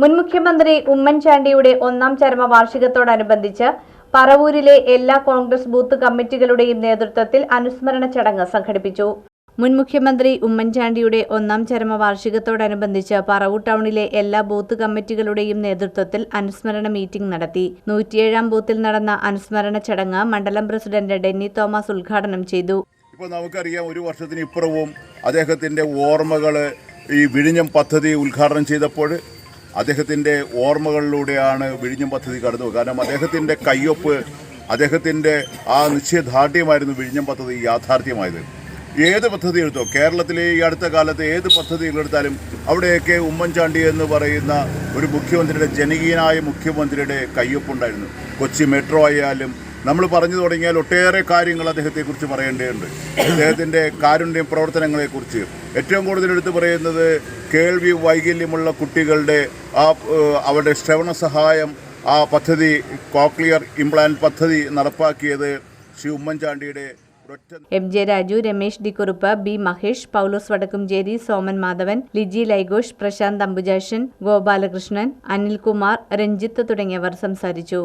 മുൻ മുഖ്യമന്ത്രി ഉമ്മൻചാണ്ടിയുടെ ഒന്നാം ചരമ വാർഷികത്തോടനുബന്ധിച്ച് പറവൂരിലെ എല്ലാ കോൺഗ്രസ് ബൂത്ത് കമ്മിറ്റികളുടെയും നേതൃത്വത്തിൽ അനുസ്മരണ ചടങ്ങ് സംഘടിപ്പിച്ചു. മുൻ മുഖ്യമന്ത്രി ഉമ്മൻചാണ്ടിയുടെ ഒന്നാം ചരമ വാർഷികത്തോടനുബന്ധിച്ച് പറവൂർ ടൗണിലെ എല്ലാ ബൂത്ത് കമ്മിറ്റികളുടെയും നേതൃത്വത്തിൽ അനുസ്മരണ മീറ്റിംഗ് നടത്തി. നൂറ്റിയേഴാം ബൂത്തിൽ നടന്ന അനുസ്മരണ ചടങ്ങ് മണ്ഡലം പ്രസിഡന്റ് ഡെന്നി തോമസ് ഉദ്ഘാടനം ചെയ്തു. ഇപ്പോൾ നമുക്കറിയാം ഒരു വർഷത്തിന് ഇപ്പുറവും അദ്ദേഹത്തിന്റെ ഓർമ്മകൾ ഈ വിഴിഞ്ഞം പദ്ധതി ഉദ്ഘാടനം ചെയ്തപ്പോൾ അദ്ദേഹത്തിന്റെ ഓർമ്മകളിലൂടെയാണ് വിഴിഞ്ഞം പദ്ധതി കടന്നു കാരണം അദ്ദേഹത്തിന്റെ കയ്യൊപ്പ് അദ്ദേഹത്തിന്റെ ആ നിശ്ചയദാർഢ്യമായിരുന്നു വിഴിഞ്ഞം പദ്ധതി യാഥാർത്ഥ്യമായത്. ഏത് പദ്ധതി എടുത്തോ കേരളത്തിലെ ഈ അടുത്ത കാലത്ത് ഏത് പദ്ധതികളെടുത്താലും അവിടെയൊക്കെ ഉമ്മൻചാണ്ടി എന്ന് പറയുന്ന ഒരു മുഖ്യമന്ത്രിയുടെ ജനകീയനായ മുഖ്യമന്ത്രിയുടെ കയ്യൊപ്പുണ്ടായിരുന്നു. കൊച്ചി മെട്രോ ആയാലും നമ്മൾ പറഞ്ഞു തുടങ്ങിയാൽ ഒട്ടേറെ കാര്യങ്ങൾ അദ്ദേഹത്തെക്കുറിച്ച് പറയേണ്ടതുണ്ട്. അദ്ദേഹത്തിന്റെ കാരുണ്യ പ്രവർത്തനങ്ങളെക്കുറിച്ച്. ഏറ്റവും കൂടുതൽ എടുത്തു പറയുന്നത് കേൾവി വൈകല്യമുള്ള കുട്ടികളുടെ ആ അവരുടെ ശ്രവണ സഹായം ആ പദ്ധതി കോക്ലിയർ ഇംപ്ലാന്റ് പദ്ധതി നടപ്പാക്കിയത് ശ്രീ ഉമ്മൻചാണ്ടിയുടെ M J Raju Ramesh D Kurup B Mahesh Paulose Vadakkumchery Soman Madhavan Liji Laighosh Prasanth Ambujakshan Gopalakrishnan Anilkumar Ranjith തുടങ്ങിയവർ സംസാരിച്ചു.